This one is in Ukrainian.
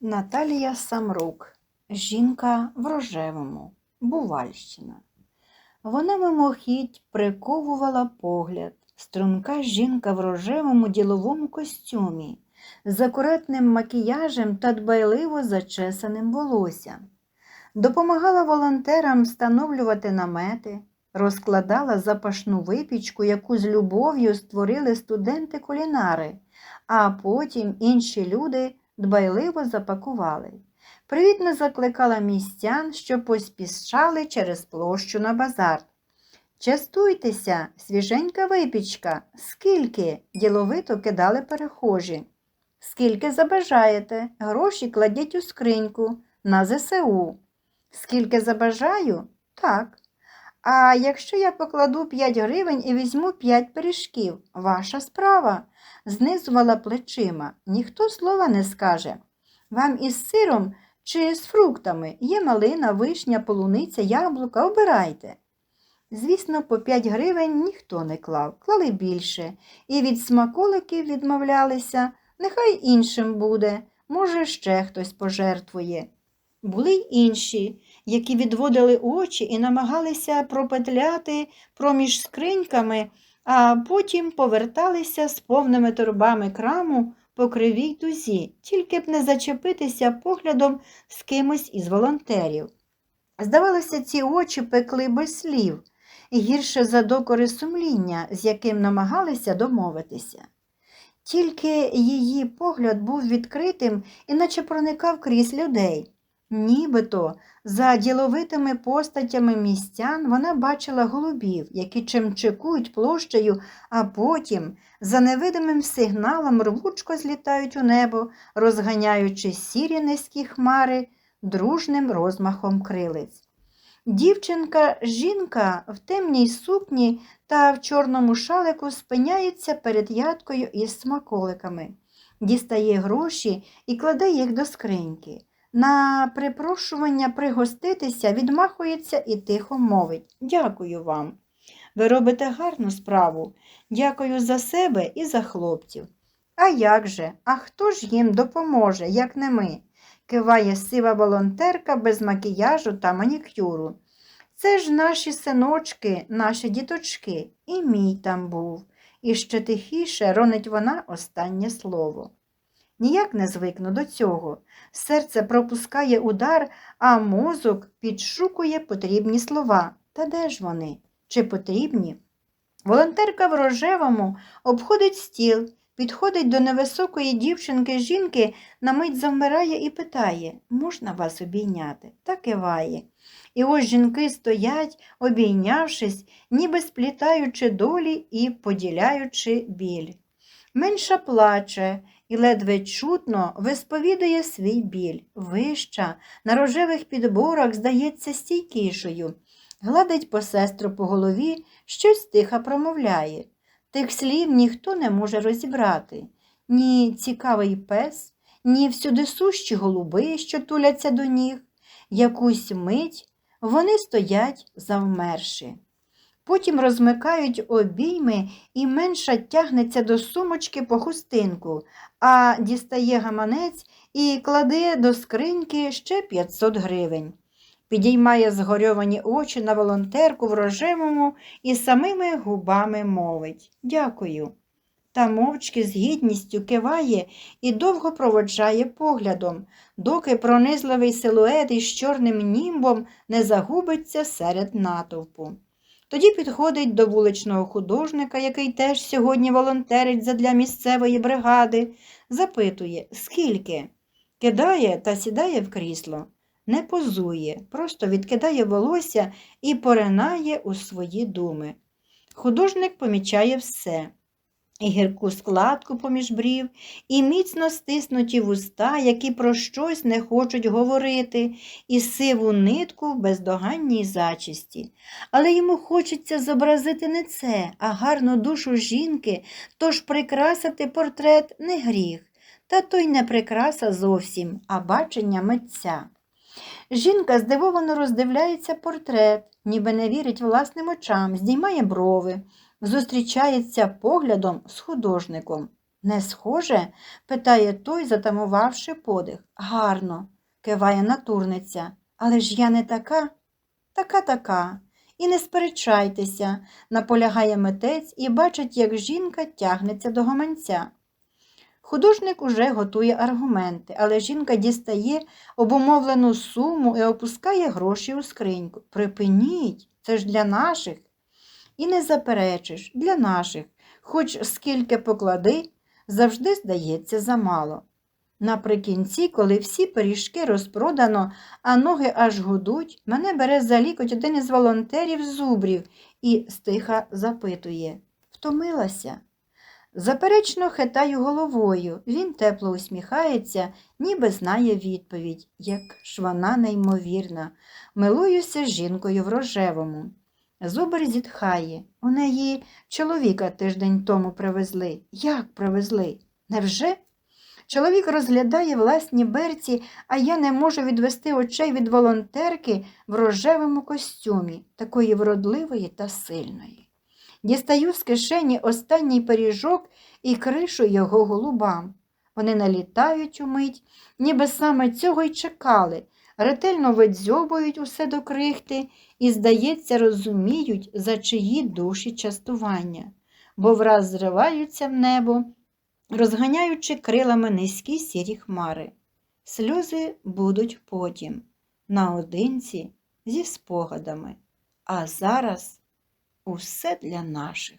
Наталія Самрук, жінка в рожевому, Бувальщина. Вона мимохідь приковувала погляд, струнка жінка в рожевому діловому костюмі, з акуратним макіяжем та дбайливо зачесаним волоссям. Допомагала волонтерам встановлювати намети, розкладала запашну випічку, яку з любов'ю створили студенти-кулінари, а потім інші люди дбайливо запакували. Привітно закликала містян, що поспішали через площу на базар. Частуйтеся, свіженька випічка, скільки діловито кидали перехожі. Скільки забажаєте, гроші кладіть у скриньку на ЗСУ. Скільки забажаю? Так. А якщо я покладу 5 гривень і візьму 5 пиріжків, ваша справа, знизувала плечима, ніхто слова не скаже. Вам із сиром чи з фруктами є малина, вишня, полуниця, яблука, обирайте. Звісно, по 5 гривень ніхто не клав, клали більше, і від смаколиків відмовлялися, нехай іншим буде, може, ще хтось пожертвує. Були й інші, які відводили очі і намагалися пропетляти проміж скриньками, а потім поверталися з повними торбами краму по кривій дузі, тільки б не зачепитися поглядом з кимось із волонтерів. Здавалося, ці очі пекли без слів, гірше за докори сумління, з яким намагалися домовитися. Тільки її погляд був відкритим і наче проникав крізь людей. Нібито за діловитими постатями містян вона бачила голубів, які чимчикують площею, а потім за невидимим сигналом рвучко злітають у небо, розганяючи сірі низькі хмари дружним розмахом крилиць. Дівчинка, жінка в темній сукні та в чорному шалику спиняється перед ядкою із смаколиками, дістає гроші і кладе їх до скриньки. На припрошування пригоститися відмахується і тихо мовить Дякую вам. Ви робите гарну справу. Дякую за себе і за хлопців. А як же? А хто ж їм допоможе, як не ми? киває сива волонтерка без макіяжу та манікюру. Це ж наші синочки, наші діточки, і мій там був. І ще тихіше ронить вона останнє слово. Ніяк не звикну до цього. Серце пропускає удар, а мозок підшукує потрібні слова. Та де ж вони? Чи потрібні? Волонтерка в рожевому обходить стіл, підходить до невисокої дівчинки жінки, на мить завмирає і питає можна вас обійняти? Та киває. І ось жінки стоять, обійнявшись, ніби сплітаючи долі і поділяючи біль. Менша плаче і ледве чутно висповідує свій біль. Вища, на рожевих підборах здається стійкішою. Гладить посестру по голові, щось тихо промовляє. Тих слів ніхто не може розібрати. Ні цікавий пес, ні всюдисущі голуби, що туляться до ніг. Якусь мить вони стоять завмерши. Потім розмикають обійми і менша тягнеться до сумочки по хустинку, а дістає гаманець і кладе до скриньки ще 500 гривень. Підіймає згорьовані очі на волонтерку в рожевому і самими губами мовить Дякую. Та мовчки з гідністю киває і довго проводжає поглядом, доки пронизливий силует із чорним німбом не загубиться серед натовпу. Тоді підходить до вуличного художника, який теж сьогодні волонтерить задля місцевої бригади, запитує, скільки? Кидає та сідає в крісло. Не позує, просто відкидає волосся і поринає у свої думи. Художник помічає все. І гірку складку поміж брів, і міцно стиснуті вуста, які про щось не хочуть говорити, і сиву нитку в бездоганній зачисті. Але йому хочеться зобразити не це, а гарну душу жінки, тож прикрасити портрет не гріх, та то й не прикраса зовсім, а бачення митця. Жінка здивовано роздивляється портрет, ніби не вірить власним очам, здіймає брови, зустрічається поглядом з художником. Не схоже? питає той, затамувавши подих. Гарно, киває натурниця. Але ж я не така, така така. І не сперечайтеся, наполягає митець і бачить, як жінка тягнеться до гаманця. Художник уже готує аргументи, але жінка дістає обумовлену суму і опускає гроші у скриньку. Припиніть, це ж для наших. І не заперечиш, для наших, хоч скільки поклади, завжди здається замало. Наприкінці, коли всі пиріжки розпродано, а ноги аж гудуть, мене бере за лікоть один із волонтерів зубрів і стиха запитує Втомилася? Заперечно хитаю головою. Він тепло усміхається, ніби знає відповідь, як ж вона неймовірна. Милуюся з жінкою в рожевому. Зубр зітхає. У неї чоловіка тиждень тому привезли. Як привезли? Невже? Чоловік розглядає власні берці, а я не можу відвести очей від волонтерки в рожевому костюмі, такої вродливої та сильної. Дістаю з кишені останній пиріжок і кришу його голубам. Вони налітають умить, ніби саме цього й чекали, ретельно видзьобують усе до крихти і, здається, розуміють, за чиї душі частування, бо враз зриваються в небо, розганяючи крилами низькі сірі хмари. Сльози будуть потім, наодинці зі спогадами. А зараз усе для наших.